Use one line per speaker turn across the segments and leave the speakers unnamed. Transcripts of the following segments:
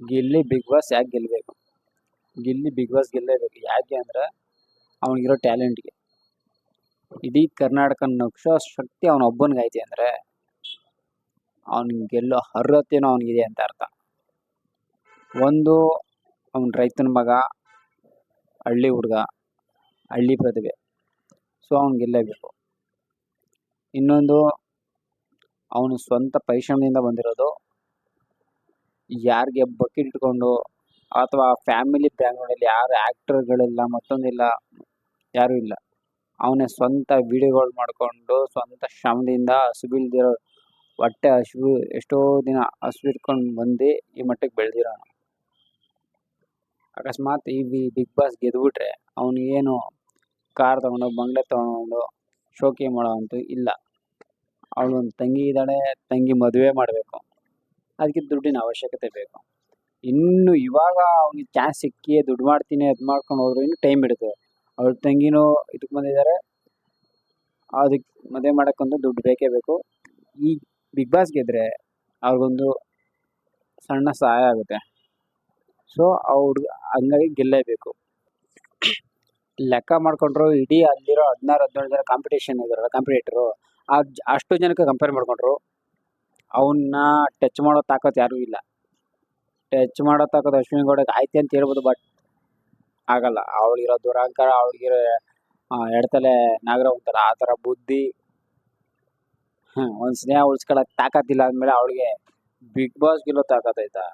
Gilli big boss ಯಾಕೆ ಗೆಲ್ಲಬೇಕು Gilli big boss ಗೆಲ್ಲೇಬೇಕು ಯಾಕೆ ಅಂದ್ರೆ ಅವನಿಗಿರೋ ಟ್ಯಾಲೆಂಟ್ಗೆ. ಇಡೀ ಕರ್ನಾಟಕ ನಕ್ಷ ಶಕ್ತಿ ಅವನ ಒಬ್ಬನಿಗೆ ಐತೆ ಅಂದರೆ ಅವ್ನಿಗೆ ಗೆಲ್ಲೋ ಅರ್ಹತೆನೂ ಅವನಿಗಿದೆ ಅಂತ ಅರ್ಥ. ಒಂದು ಅವನ ರೈತನ ಮಗ, ಹಳ್ಳಿ ಹುಡುಗ, ಹಳ್ಳಿ ಪ್ರತಿಭೆ. ಸೊ ಅವ್ನು ಗೆಲ್ಲೇಬೇಕು. ಇನ್ನೊಂದು, ಅವನು ಸ್ವಂತ ಪರಿಶ್ರಮದಿಂದ ಬಂದಿರೋದು ಯಾರಿಗೆ ಬಕೆಟ್ ಇಟ್ಕೊಂಡು ಅಥವಾ ಫ್ಯಾಮಿಲಿ ಬ್ಯಾಕ್ಗ್ರೌಂಡಲ್ಲಿ ಯಾರು ಆ್ಯಕ್ಟರ್ಗಳಿಲ್ಲ ಮತ್ತೊಂದಿಲ್ಲ, ಯಾರೂ ಇಲ್ಲ. ಅವನೇ ಸ್ವಂತ ವಿಡಿಯೋಗಳು ಮಾಡಿಕೊಂಡು ಸ್ವಂತ ಶ್ರಮದಿಂದ ಹಸುಬಿಲ್ದಿರೋ ಹೊಟ್ಟೆ ಹಸಿವು ಎಷ್ಟೋ ದಿನ ಹಸಿವಿಟ್ಕೊಂಡು ಬಂದು ಈ ಮಟ್ಟಕ್ಕೆ ಬೆಳೆದಿರೋನು. ಅಕಸ್ಮಾತ್ ಈ ಬಿಗ್ ಬಾಸ್ ಗೆದ್ದುಬಿಟ್ರೆ ಏನು ಕಾರ್ ತಗೊಂಡು, ಬಂಗ್ಲೆ ತಗೊಂಡು ಶೋಕಿ ಮಾಡೋ ಅಂತೂ ಇಲ್ಲ. ಅವಳು ಒಂದು ತಂಗಿ ಇದ್ದಾಳೆ, ತಂಗಿ ಮದುವೆ ಮಾಡಬೇಕು. ಅದಕ್ಕೆ ದುಡ್ಡಿನ ಅವಶ್ಯಕತೆ ಬೇಕು. ಇನ್ನು ಇವಾಗ ಅವ್ನಿಗೆ ಚಾನ್ಸ್ ಸಿಕ್ಕಿ ದುಡ್ಡು ಮಾಡ್ತೀನಿ ಅದು ಮಾಡ್ಕೊಂಡು ಹೋದ್ರೆ ಇನ್ನು ಟೈಮ್ ಹಿಡಿತದೆ. ಅವ್ರ ತಂಗಿನೂ ಇದಕ್ಕೆ ಬಂದಿದ್ದಾರೆ ಅದಕ್ಕೆ ಮದುವೆ ಮಾಡೋಕ್ಕಂತೂ ದುಡ್ಡು ಬೇಕೇ ಬೇಕು. ಈ ಬಿಗ್ ಬಾಸ್ ಗೆದ್ದರೆ ಅವ್ರಿಗೊಂದು ಸಣ್ಣ ಸಹಾಯ ಆಗುತ್ತೆ. ಸೊ ಅವ್ರ ಹಂಗಾಗಿ ಗೆಲ್ಲೇಬೇಕು. ಲೆಕ್ಕ ಮಾಡಿಕೊಂಡ್ರು ಇಡೀ ಅಲ್ಲಿರೋ ಹದಿನಾರು, ಹದಿನೇಳು ಜನ ಕಾಂಪಿಟೇಷನ್ ಇದಾರಲ್ಲ ಕಾಂಪಿಟೇಟರು ಅಷ್ಟು ಜನಕ್ಕೆ ಕಂಪೇರ್ ಮಾಡಿಕೊಂಡ್ರು. ಅವನ್ನ ಟಚ್ ಮಾಡೋ ತಾಕತ್ತು ಯಾರು ಇಲ್ಲ. ಟಚ್ ಮಾಡೋ ತಾಕತ್ತು ಅಶ್ವಿನಿ ಗೌಡಗೆ ಐತೆ ಅಂತ ಹೇಳ್ಬೋದು ಬಟ್ ಆಗಲ್ಲ. ಅವಳಿರೋ ದುರಹಂಕಾರ ಅವಳಿಗಿರೋ ಎಡತಲೆ ನಾಗರ ಒಂಥರ ಆ ಥರ ಬುದ್ಧಿ ಹ್ಞೂ ಒಂದು ಸ್ನೇಹ ತಾಕತ್ ತಾಕತ್ತಿಲ್ಲ ಅಂದಮೇಲೆ ಅವಳಿಗೆ ಬಿಗ್ ಬಾಸ್ ಗೆಲ್ಲೋ ತಾಕತ್ತೈತಾ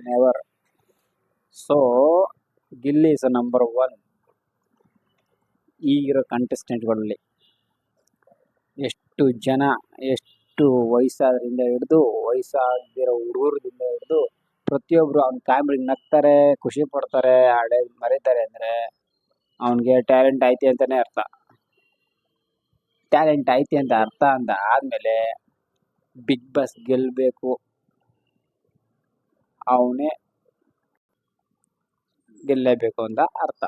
never so Gilli is number one ಈಗಿರೋ ಕಂಟೆಸ್ಟೆಂಟ್ಗಳಲ್ಲಿ ಎಷ್ಟು ಜನ, ಎಷ್ಟು ವಯಸ್ಸಾದ್ರಿಂದ ಹಿಡಿದು, ವಯಸ್ಸಾಗದಿರೋ ಹುಡುಗರಿಂದ ಹಿಡಿದು ಪ್ರತಿಯೊಬ್ಬರು ಅವ್ನ ಕಾಮಿಡಿಗೆ ನಗ್ತಾರೆ, ಖುಷಿ ಪಡ್ತಾರೆ, ಹಳೆ ಮರೀತಾರೆ ಅಂದರೆ ಅವನಿಗೆ ಟ್ಯಾಲೆಂಟ್ ಐತೆ ಅಂತಲೇ ಅರ್ಥ. ಟ್ಯಾಲೆಂಟ್ ಐತಿ ಅಂತ ಅರ್ಥ ಅಂತ ಆದಮೇಲೆ ಬಿಗ್ ಬಾಸ್ ಗೆಲ್ಲಬೇಕು ಅವನೇ ಗೆಲ್ಲೇಬೇಕು ಅಂತ ಅರ್ಥ.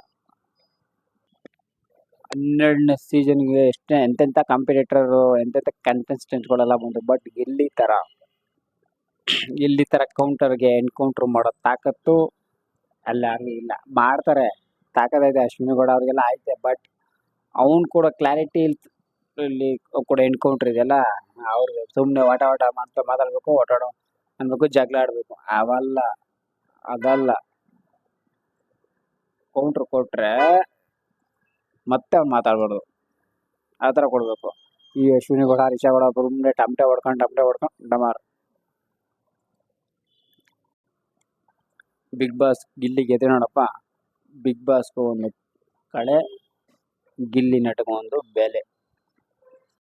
ಹನ್ನೆರಡನೇ ಸೀಸನ್ಗೆ ಎಷ್ಟೇ ಎಂತೆಂಥ ಕಾಂಪಿಟೇಟರು ಎಂತೆಂಥ ಕಂಟೆಸ್ಟೆಂಟ್ಗಳೆಲ್ಲ ಬಂದು ಬಟ್ ಎಲ್ಲಿ ಥರ ತರ ಥರ ಕೌಂಟರ್ಗೆ ಎನ್ಕೌಂಟ್ರ್ ಮಾಡೋ ತಾಕತ್ತು ಅಲ್ಲಿ ಯಾರು ಇಲ್ಲ. ಮಾಡ್ತಾರೆ ತಾಕತ್ತೈತೆ ಅಶ್ವಿನಿ ಗೌಡ ಅವ್ರಿಗೆಲ್ಲ ಐತೆ ಬಟ್ ಅವ್ನು ಕೂಡ ಕ್ಲಾರಿಟಿ ಇಲ್ಲಿ ಕೂಡ ಎನ್ಕೌಂಟ್ರ್ ಇದೆಯಲ್ಲ ಅವ್ರಿಗೆ ಸುಮ್ಮನೆ ವಾಟ ವಾಟ ಮಾಡ್ತಾ ಮಾತಾಡಬೇಕು ಓಟಾಡೋ ಅನ್ಬೇಕು, ಜಗಳ ಆಡಬೇಕು. ಅವಲ್ಲ, ಅದಲ್ಲ. ಕೌಂಟ್ರ್ ಕೊಟ್ಟರೆ ಮತ್ತೆ ಅವ್ನು ಮಾತಾಡ್ಬಾರ್ದು. ಆ ಥರ ಕೊಡಬೇಕು. ಈ ಅಶ್ವಿನಿ ಗೌಡ ರಿಷಾ ಗೌಡ ಸುಮ್ಮನೆ ಟಮಟೆ ಹೊಡ್ಕೊಂಡು ಟಮಟೆ ಹೊಡ್ಕೊಂಡು ಡಮಾರ್ ಬಿಗ್ ಬಾಸ್ ಗಿಲ್ಲಿ ಗೆದ್ದೆ ನೋಡಪ್ಪ. ಬಿಗ್ ಬಾಸ್ಗೂ ಒಂದು ಕಳೆ, ಗಿಲ್ಲಿ ನಟಗೂ ಬೆಲೆ.